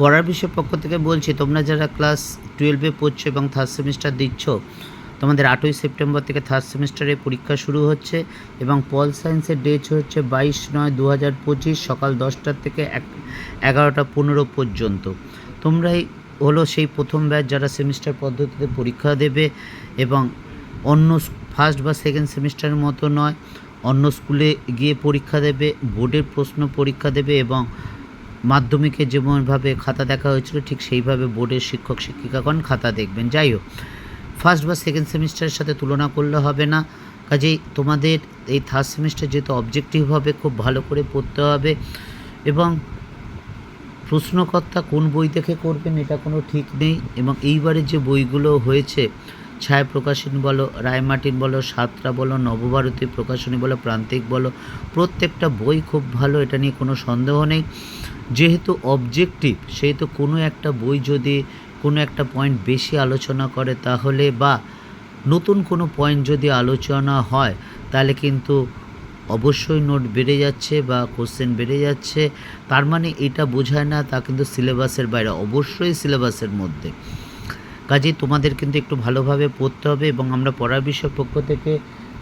পড়ার বিষয় পক্ষ থেকে বলছি, তোমরা যারা ক্লাস টুয়েলভে পড়ছো এবং থার্ড সেমিস্টার দিচ্ছ, তোমাদের আটই সেপ্টেম্বর থেকে থার্ড সেমিস্টারে পরীক্ষা শুরু হচ্ছে এবং পল সায়েন্সের ডেট হচ্ছে বাইশ নয় দু হাজার পঁচিশ সকাল দশটার থেকে এক, এগারোটা পনেরো পর্যন্ত। তোমরাই হলো সেই প্রথম ব্যাচ যারা সেমিস্টার পদ্ধতিতে পরীক্ষা দেবে এবং অন্য ফার্স্ট বা সেকেন্ড সেমিস্টারের মতো নয়, অন্য স্কুলে গিয়ে পরীক্ষা দেবে বোর্ডের প্রশ্ন পরীক্ষা দেবে এবং মাধ্যমিকে যেমনভাবে খাতা দেখা হয়েছিল, ঠিক সেইভাবে বোর্ডের শিক্ষক, শিক্ষিকাগণ খাতা দেখবেন। যাই হোক ফার্স্ট বা সেকেন্ড সেমিস্টারের সাথে তুলনা করলে হবে না। কাজেই তোমাদের এই থার্ড সেমিস্টার যেহেতু অবজেক্টিভ হবে, খুব ভালো করে পড়তে হবে এবং প্রশ্নকর্তা কোন বই থেকে করবেন এটা কোনো ঠিক নেই এবং এইবারে যে বইগুলো হয়েছে ছায়া প্রকাশনী বলো রায়মার্টিন বলো, সাতরা বলো, নবভারতী প্রকাশনী বলো, প্রান্তিক বলো, প্রত্যেকটা বই খুব ভালো, এটা নিয়ে কোনো সন্দেহ নেই। যেহেতু অবজেক্টিভ সেহেতু কোনো একটা বই যদি কোনো একটা পয়েন্ট বেশি আলোচনা করে তাহলে বা নতুন কোনো পয়েন্ট যদি আলোচনা হয়, তাহলে কিন্তু অবশ্যই নোট বেড়ে যাচ্ছে বা কোশ্চেন বেড়ে যাচ্ছে। তার মানে এটা বোঝায় না, তা কিন্তু সিলেবাসের বাইরে, অবশ্যই সিলেবাসের মধ্যে। কাজেই তোমাদের কিন্তু একটু ভালোভাবে পড়তে হবে এবং আমরা পড়ার বিষয় পক্ষ থেকে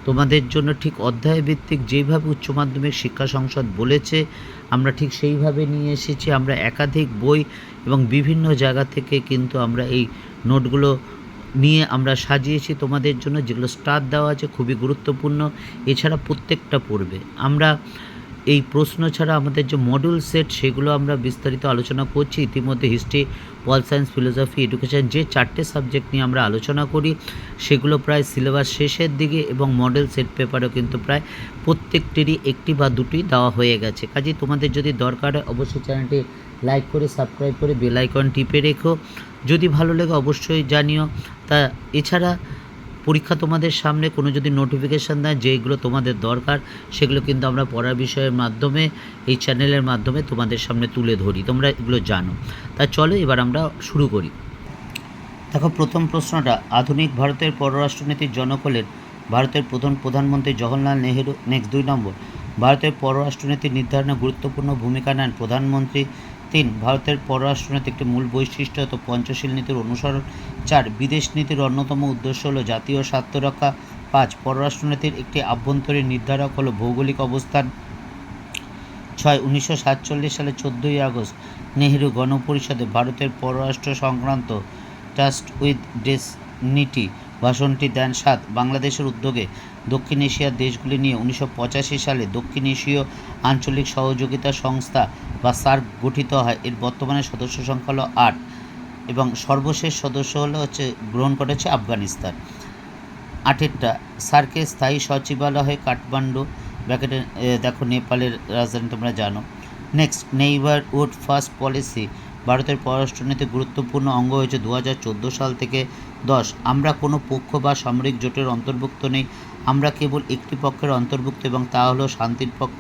তোমাদের জন্য ঠিক অধ্যায় ভিত্তিক যেইভাবে উচ্চ মাধ্যমিক শিক্ষা সংসদ বলেছে, আমরা ঠিক সেইভাবে নিয়ে এসেছি। আমরা একাধিক বই এবং বিভিন্ন জায়গা থেকে কিন্তু আমরা এই নোটগুলো নিয়ে আমরা সাজিয়েছি তোমাদের জন্য, যেগুলো স্টার দেওয়া আছে, খুবই গুরুত্বপূর্ণ। এছাড়া প্রত্যেকটা পড়বে। আমরা এই প্রশ্ন ছাড়া আমাদের যে মডিউল সেট সেগুলো আমরা বিস্তারিত আলোচনা করছি, ইতিমধ্যে history pol science philosophy education যে চারটে সাবজেক্ট নিয়ে আমরা আলোচনা করি, সেগুলো প্রায় সিলেবাস শেষের দিকে এবং মডেল সেট পেপারও কিন্তু প্রায় প্রত্যেকটিরই একটি বা দুটি দেওয়া হয়ে গেছে। কাজেই তোমাদের যদি দরকার হয় অবশ্যই চ্যানেলটি লাইক করে সাবস্ক্রাইব করে বেল আইকন টিপে রেখো। যদি ভালো লাগে অবশ্যই জানিও। তা এছাড়া পরীক্ষা তোমাদের সামনে, কোনো যদি নোটিফিকেশান দেয় যেগুলো তোমাদের দরকার, সেগুলো কিন্তু আমরা পড়ার বিষয়ের মাধ্যমে, এই চ্যানেলের মাধ্যমে তোমাদের সামনে তুলে ধরি। তোমরা এগুলো জানো। তা চলো এবার আমরা শুরু করি। দেখো, প্রথম প্রশ্নটা, আধুনিক ভারতের পররাষ্ট্রনীতির জনক হলেন ভারতের প্রধান প্রধানমন্ত্রী জওহরলাল নেহেরু নেক্সট দুই নম্বর, ভারতের পররাষ্ট্রনীতি নির্ধারণে গুরুত্বপূর্ণ ভূমিকা নেন প্রধানমন্ত্রী। তিন, ভারতের পররাষ্ট্রনীতি একটি মূল বৈশিষ্ট্য হতো পঞ্চশীল নীতির অনুসরণ চার বিদেশ নীতির অন্যতম উদ্দেশ্য হলো জাতীয় স্বার্থ রক্ষা। পাঁচ, পররাষ্ট্রনীতির একটি আভ্যন্তরীণ নির্ধারক হলো ভৌগোলিক অবস্থান। ছয়, উনিশশো সাতচল্লিশ সালে চোদ্দোই আগস্ট নেহেরু গণপরিষদে ভারতের পররাষ্ট্র সংক্রান্ত ট্রাস্ট উইথ ডেসনিটি ভাষণটি দেন। সাত, বাংলাদেশের উদ্যোগে দক্ষিণ এশিয়ার দেশগুলি নিয়ে উনিশশো পঁচাশি সালে দক্ষিণ এশীয় আঞ্চলিক সহযোগিতা সংস্থা বা সার্ক গঠিত হয়। এর বর্তমানে সদস্য সংখ্যা হলো আট। এবং সর্বশেষ সদস্য হলো হচ্ছে, গ্রহণ করেছে আফগানিস্তান। আটেরটা সার্কের স্থায়ী সচিবালয়, কাঠমান্ডু ব্র্যাকেটে দেখো নেপালের রাজধানী তোমরা জানো। Next neighbourhood first policy, ভারতের পররাষ্ট্রনীতি গুরুত্বপূর্ণ অঙ্গ হয়েছে দু হাজার চোদ্দ সাল থেকে দশ। আমরা কোনো পক্ষ বা সামরিক জোটের অন্তর্ভুক্ত নেই। আমরা কেবল একটি পক্ষের অন্তর্ভুক্ত এবং তা হলো শান্তির পক্ষ।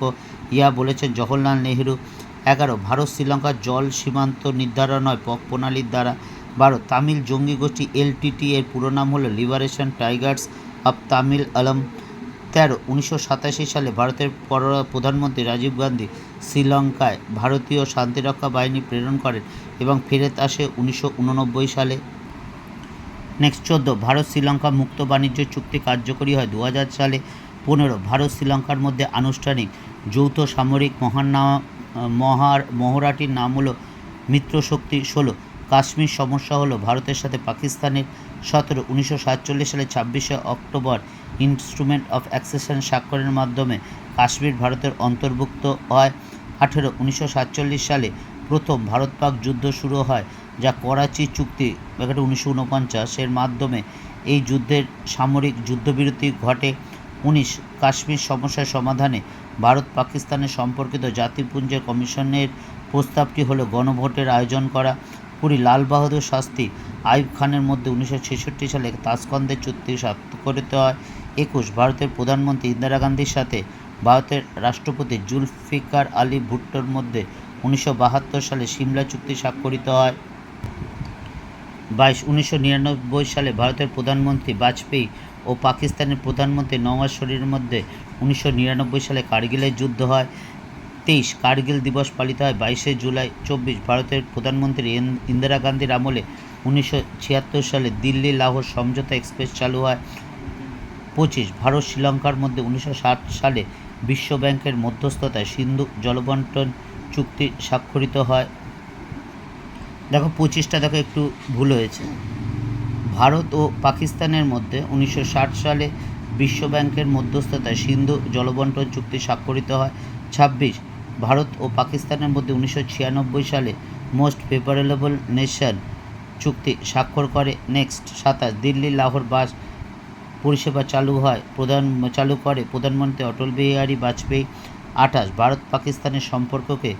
ইয়া বলেছেন জওহরলাল নেহেরু। এগারো, ভারত শ্রীলঙ্কার জল সীমান্ত নির্ধারণ হয় পক প্রণালীর দ্বারা বারো তামিল জঙ্গি গোষ্ঠী এলটিটি এর পুরো নাম হলো liberation tigers of Tamil Eelam. তেরো, উনিশশো সালে ভারতের পর প্রধানমন্ত্রী রাজীব গান্ধী শ্রীলঙ্কায় ভারতীয় শান্তিরক্ষা বাহিনী প্রেরণ করেন এবং ফেরত আসে উনিশশো উননব্বই সালে। নেক্সট, চোদ্দ, ভারত, শ্রীলঙ্কা মুক্ত বাণিজ্য চুক্তি কার্যকরী হয় দু হাজার সালে। পনেরো, ভারত, শ্রীলঙ্কার মধ্যে আনুষ্ঠানিক যৌথ সামরিক মহানা মহার মহড়াটির নাম হলো মিত্রশক্তি ষোলো। কাশ্মীর সমস্যা হলো ভারতের সাথে পাকিস্তানের সতেরো, উনিশশো সাতচল্লিশ সালে ছাব্বিশে অক্টোবর ইনস্ট্রুমেন্ট অফ অ্যাক্সেশন স্বাক্ষরের মাধ্যমে কাশ্মীর ভারতের অন্তর্ভুক্ত হয়। আঠেরো, উনিশশো সাতচল্লিশ সালে প্রথম ভারত পাক যুদ্ধ শুরু হয়, যা করাচি চুক্তি উনিশশো উনপঞ্চাশের মাধ্যমে এই যুদ্ধের সামরিক যুদ্ধবিরতি ঘটে। উনিশ, কাশ্মীর সমস্যার সমাধানে ভারত পাকিস্তানের সম্পর্কিত জাতিপুঞ্জের কমিশনের প্রস্তাবটি হলো গণভোটের আয়োজন করা। কুড়ি লাল বাহাদুর শাস্তি আইব খানের মধ্যে উনিশশো ছেষট্টি সালে তাসকন্দের চুক্তি স্বাক্ষরিত হয় একুশ, ভারতের প্রধানমন্ত্রী ইন্দিরা গান্ধীর সাথে ভারতের রাষ্ট্রপতি জুলফিকার আলী ভুট্টোর মধ্যে উনিশশো বাহাত্তর সালে সিমলা চুক্তি স্বাক্ষরিত হয়। বাইশ, উনিশশো নিরানব্বই সালে ভারতের প্রধানমন্ত্রী বাজপেয়ী ও পাকিস্তানের প্রধানমন্ত্রী নওয়াজ শরীফের মধ্যে উনিশশো নিরানব্বই সালে কার্গিলের যুদ্ধ হয়। তেইশ, কার্গিল দিবস পালিত হয়। বাইশে জুলাই, চব্বিশ, ভারতের প্রধানমন্ত্রী ইন- ইন্দিরা গান্ধীর আমলে উনিশশো ছিয়াত্তর সালে দিল্লি লাহোর সমঝোতা এক্সপ্রেস চালু হয়। পঁচিশ, ভারত শ্রীলঙ্কার মধ্যে উনিশশো ষাট সালে বিশ্ব ব্যাংকের মধ্যস্থতায় সিন্ধু জলবন্টন চুক্তি স্বাক্ষরিত হয়। দেখো, পঁচিশটা দেখো, একটু ভুল হয়েছে। ভারত ও পাকিস্তানের মধ্যে উনিশশো ষাট সালে বিশ্ব ব্যাংকের মধ্যস্থতায় সিন্ধু জলবন্টন চুক্তি স্বাক্ষরিত হয়। ছাব্বিশ, ভারত ও পাকিস্তানের মধ্যে উনিশশো ছিয়ানব্বই সালে মোস্ট ফেভারেবল নেশন চুক্তি স্বাক্ষর করে। নেক্সট, সাতাশ, দিল্লি লাহোর বাস পরিষেবা চালু হয়, প্রধান, চালু করে প্রধানমন্ত্রী অটল বিহারী বাজপেয়ী। আঠাশ, ভারত পাকিস্তানের সম্পর্ককে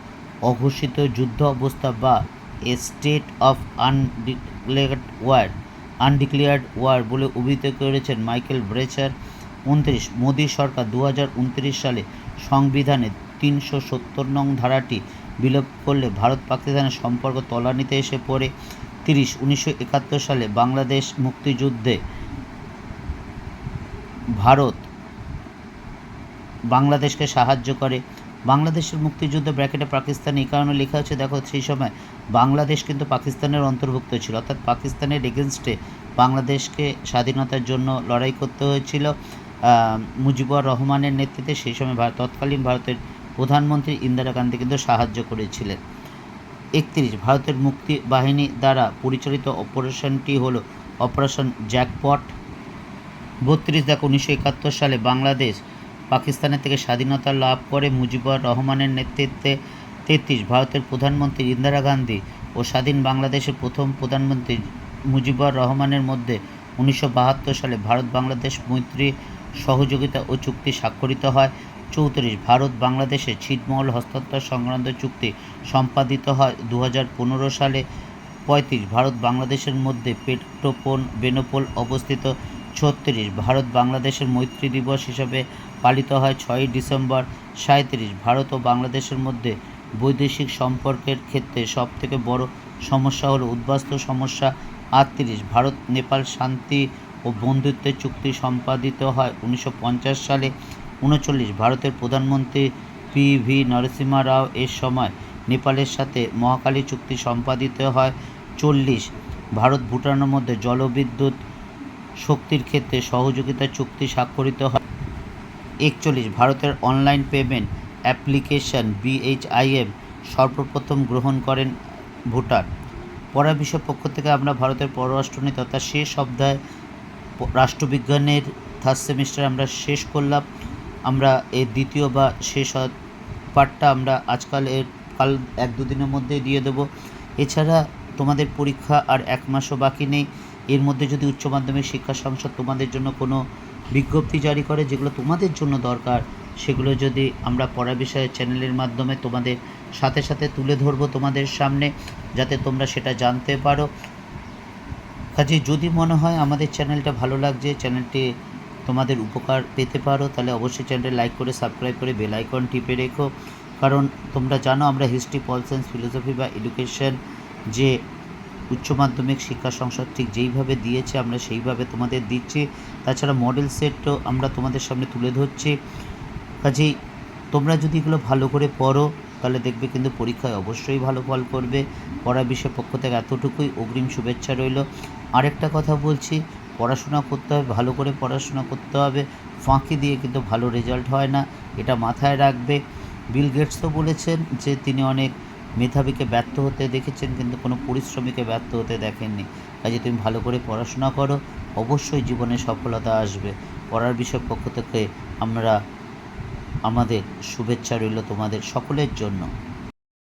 অঘোষিত যুদ্ধ অবস্থা বা a state of undeclared war undeclared war বলে অভিহিত করেছেন মাইকেল ব্রেচার। উনত্রিশ, মোদী সরকার দু হাজার উনত্রিশ সালে সংবিধানে তিনশো সত্তর নং ধারাটি বিলোপ করলে ভারত পাকিস্তানের সম্পর্ক তলানিতে এসে পড়ে। তিরিশ, উনিশশো একাত্তর সালে বাংলাদেশ মুক্তিযুদ্ধে ভারত বাংলাদেশকে সাহায্য করে। বাংলাদেশের মুক্তিযুদ্ধ ব্র্যাকেটে পাকিস্তান এই কারণে লেখা হচ্ছে দেখো সেই সময় বাংলাদেশ কিন্তু পাকিস্তানের অন্তর্ভুক্ত ছিল। অর্থাৎ পাকিস্তানের এগেনস্টে বাংলাদেশকে স্বাধীনতার জন্য লড়াই করতে হয়েছিল। মুজিবুর রহমানের নেতৃত্বে সেই সময় তৎকালীন ভারতের প্রধানমন্ত্রী ইন্দিরা গান্ধী কিন্তু সাহায্য করেছিলেন। একত্রিশ, ভারতের মুক্তি বাহিনী দ্বারা পরিচালিত অপারেশনটি হল অপারেশন জ্যাকপট। বত্রিশ, দেখো উনিশশো একাত্তর সালে বাংলাদেশ পাকিস্তানের থেকে স্বাধীনতা লাভ করে মুজিবুর রহমানের নেতৃত্বে তেত্রিশ, ভারতের প্রধানমন্ত্রী ইন্দিরা গান্ধী ও স্বাধীন বাংলাদেশের প্রথম প্রধানমন্ত্রী মুজিবুর রহমানের মধ্যে উনিশশো বাহাত্তর সালে ভারত বাংলাদেশ মৈত্রী সহযোগিতা ও চুক্তি স্বাক্ষরিত হয়। চৌত্রিশ ভারত বাংলাদেশে ছিটমহল হস্তান্তর সংক্রান্ত চুক্তি সম্পাদিত হয়। দু হাজার পনেরো সালে পঁয়ত্রিশ ভারত বাংলাদেশের মধ্যে পেট্রোপোন, বেনোপোল অবস্থিত ছত্রিশ, ভারত বাংলাদেশের মৈত্রী দিবস হিসাবে পালিত হয় ছয়ই ডিসেম্বর। সাঁত্রিশ ভারত ও বাংলাদেশের মধ্যে বৈদেশিক সম্পর্কের ক্ষেত্রে সবথেকে বড় সমস্যা হলো উদ্বাস্তু সমস্যা। আটত্রিশ, ভারত, নেপাল শান্তি ও বন্ধুত্বের চুক্তি সম্পাদিত হয় উনিশশো পঞ্চাশ সালে। উনচল্লিশ, ভারতের প্রধানমন্ত্রী পি ভি নরসিমা রাও এর সময় নেপালের সাথে মহাকালী চুক্তি সম্পাদিত হয়। চল্লিশ, ভারত ভুটানের মধ্যে জলবিদ্যুৎ শক্তির ক্ষেত্রে সহযোগিতা চুক্তি স্বাক্ষরিত হয়। একচল্লিশ, ভারতের অনলাইন পেমেন্ট অ্যাপ্লিকেশন বিএইচআইএম সর্বপ্রথম গ্রহণ করেন ভুটান। পড়া বিষয় পক্ষ থেকে আমরা ভারতের পররাষ্ট্রনীতি তথা শেষ অধ্যায় রাষ্ট্রবিজ্ঞানের থার্ড সেমিস্টার আমরা শেষ করলাম। আমরা এর দ্বিতীয় বা শেষ পার্টটা আমরা আজকাল এর কাল এক দুদিনের মধ্যে দিয়ে দেবো। এছাড়া তোমাদের পরীক্ষা আর এক মাসও বাকি নেই। এর মধ্যে যদি উচ্চ মাধ্যমিক শিক্ষা সংসদ তোমাদের জন্য কোনো বিজ্ঞপ্তি জারি করে যেগুলো তোমাদের জন্য দরকার, সেগুলো যদি আমরা পড়া বিষয়ে চ্যানেলের মাধ্যমে তোমাদের সাথে সাথে তুলে ধরবো তোমাদের সামনে, যাতে তোমরা সেটা জানতে পারো। কাজে যদি মনে হয় আমাদের চ্যানেলটা ভালো লাগছে, চ্যানেলটি তোমাদের উপকার পেতে পারো, তাহলে অবশ্যই চ্যানেলটি লাইক করে, সাবস্ক্রাইব করে, বেল আইকন টিপে রেখো। কারণ তোমরা জানো আমরা হিস্ট্রি পল ফিলোসফি বা এডুকেশন যে উচ্চ মাধ্যমিক শিক্ষা সংসদ ঠিক যেইভাবে দিয়েছে, আমরা সেইভাবে তোমাদের দিচ্ছি। তাছাড়া মডেল সেটও আমরা তোমাদের সামনে তুলে ধরছি। কাজেই তোমরা যদি এগুলো ভালো করে পড়ো, তাহলে দেখবে কিন্তু পরীক্ষায় অবশ্যই ভালো ফল করবে। পড়া বিষয় পক্ষ থেকে এতটুকুই অগ্রিম শুভেচ্ছা রইল। আরেকটা কথা বলছি, পড়াশোনা করতে হবে, ভালো করে পড়াশোনা করতে হবে। ফাঁকি দিয়ে কিন্তু ভালো রেজাল্ট হয় না, এটা মাথায় রাখবে। বিল গেটস তো বলেছেন যে তিনি অনেক মেধাবীকে ব্যর্থ হতে দেখেছেন, কিন্তু কোনো পরিশ্রমীকে ব্যর্থ হতে দেখেননি। কাজে তুমি ভালো করে পড়াশোনা করো, অবশ্যই জীবনে সফলতা আসবে। পড়ার বিষয় পক্ষ থেকে আমরা, আমাদের শুভেচ্ছা রইল তোমাদের সকলের জন্য।